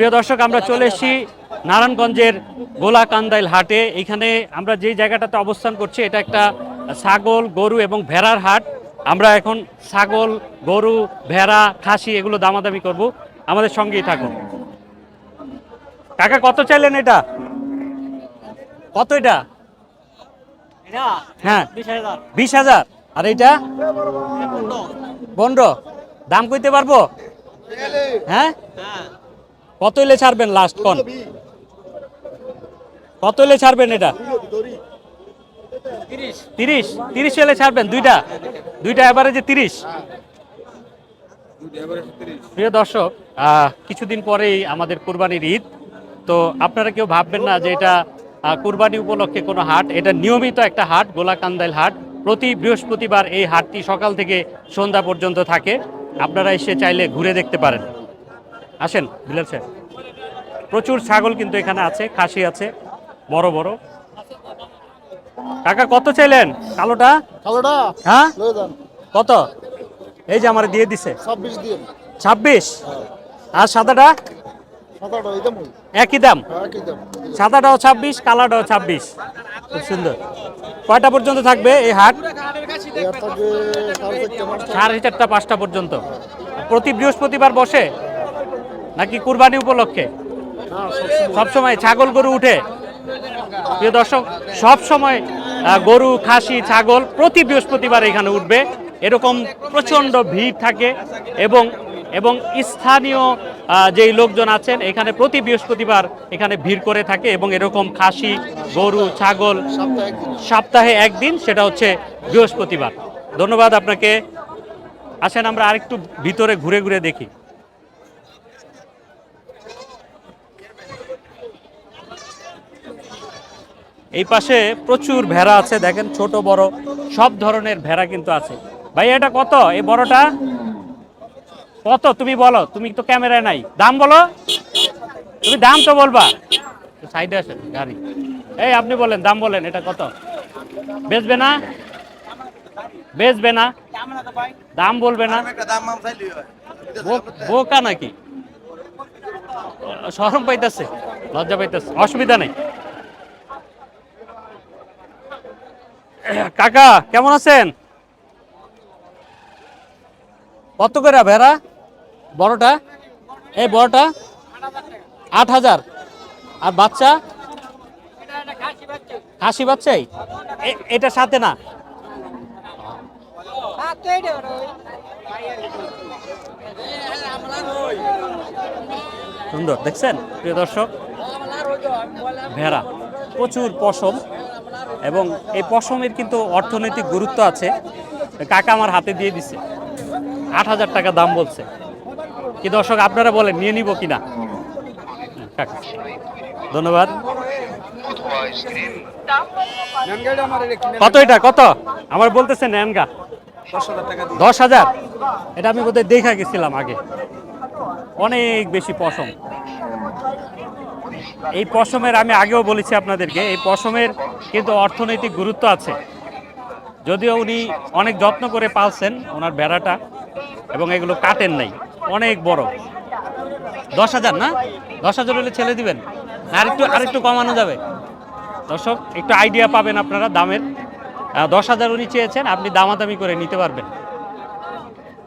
প্রিয় দর্শক আমরা চলে এসেছি নারায়ণগঞ্জের গোলাকান্দাইল হাটে। এখানে আমরা যেই জায়গাটাতে অবস্থান করছি এটা একটা ছাগল গরু এবং ভেড়ার হাট। আমরা এখন ছাগল গরু ভেড়া খাসি এগুলো দামাদামি করব। আমাদের সঙ্গেই থাকুন। কাকা কত চাইলেন এটা? কত এটা? হ্যাঁ। বিশ হাজার। আর এটা? পনেরো। দাম কইতে পারব? হ্যাঁ। কত এলে ছাড়বেন লাস্ট কোন কত এলে ছাড়বেন এটা? তিরিশ। তিরিশ। এলে ছাড়বেন দুইটা? দুইটা এভারেজে তিরিশ? প্রিয় দর্শক কিছুদিন পরেই আমাদের কুরবানির ঈদ। তো আপনারা কেউ ভাববেন না যে এটা কুরবানি উপলক্ষে কোনো হাট। এটা নিয়মিত একটা হাট গোলাকান্দাইল হাট। প্রতি বৃহস্পতিবার এই হাটটি সকাল থেকে সন্ধ্যা পর্যন্ত থাকে। আপনারা এসে চাইলে ঘুরে দেখতে পারেন। আসেন বিলাল সাহেব। প্রচুর ছাগল কিন্তু এখানে আছে খাসি আছে বড় বড়। কাকা কত চাইলেন? কালোটা? কালোটা? হ্যাঁ? কত? এই যে আমার দিয়ে দিছে। ছাব্বিশ দিন ছাব্বিশ? আর সাদাটা? দাম একই দাম? হ্যাঁ সাদাটাও ছাব্বিশ কালাটাও ছাব্বিশ। খুব সুন্দর। কয়টা পর্যন্ত থাকবে এই হাট? সাড়ে চারটা পাঁচটা পর্যন্ত। প্রতি বৃহস্পতিবার বসে? নাকি কুরবানি উপলক্ষে? সবসময় সবসময় ছাগল গরু উঠে? প্রিয় দর্শক সব সময় গরু, খাসি, ছাগল প্রতি বৃহস্পতিবার এখানে উঠবে। এরকম প্রচণ্ড ভিড় থাকে এবং এবং স্থানীয় যেই লোকজন আছেন, এখানে প্রতি বৃহস্পতিবার এখানে ভিড় করে থাকে এবং এরকম খাসি, গরু, ছাগল সপ্তাহে একদিন, সেটা হচ্ছে বৃহস্পতিবার। ধন্যবাদ আপনাকে। আসেন, আমরা আরেকটু ভিতরে ঘুরে ঘুরে দেখি। এই পাশে প্রচুর ভেড়া আছে, দেখেন ছোট, বড়, সব ধরনের ভেড়া কিন্তু আছে। ভাই, এটা কত? এই বড়টা? কত? তুমি বলো, তুমি তো ক্যামেরায় নাই। দাম বলো। তুমি দাম তো বলবা। সাইডে আসে গাড়ি। এই, আপনি বলেন, দাম বলেন, এটা কত? বেচবে না? বেচবে না? দাম বলবে না? বোকা নাকি? শরম পাইতেছে, লজ্জা পাইতেছে, অসুবিধা নেই। কাকা, কেমন আছেন? কত করে ভেড়া? বড়টা? এই বড়টা? আট হাজার। আর বাচ্চা? হাসি বাচ্চাই এটা সাথে না? সুন্দর, দেখছেন? প্রিয় দর্শক, ভেড়া, প্রচুর পশম। এবং এই পশমের কিন্তু অর্থনৈতিক গুরুত্ব আছে। কাকা আমার হাতে দিয়ে দিছে। আট হাজার টাকা দাম বলছে। কি দর্শক, আপনারা বলেন, নিয়ে নিব কিনা? কাকা। ধন্যবাদ। কত এটা কত? আমার বলতেছে ন্যানগা দশ হাজার। এটা আমি বোধহয় দেখা গেছিলাম আগে। অনেক বেশি পশম। এই পশমের আমি আগেও বলেছি আপনাদেরকে, এই পশমের কিন্তু অর্থনৈতিক গুরুত্ব আছে। যদিও উনি অনেক যত্ন করে পালছেন ওনার বেড়াটা এবং এগুলো কাটেন নাই, অনেক বড়। দশ হাজার না? দশ হাজার হলে ছেলে দিবেন? আর একটু আর একটু কমানো যাবে। দর্শক, একটু আইডিয়া পাবেন আপনারা দামের। দশ হাজার উনি চেয়েছেন, আপনি দামাদামি করে নিতে পারবেন।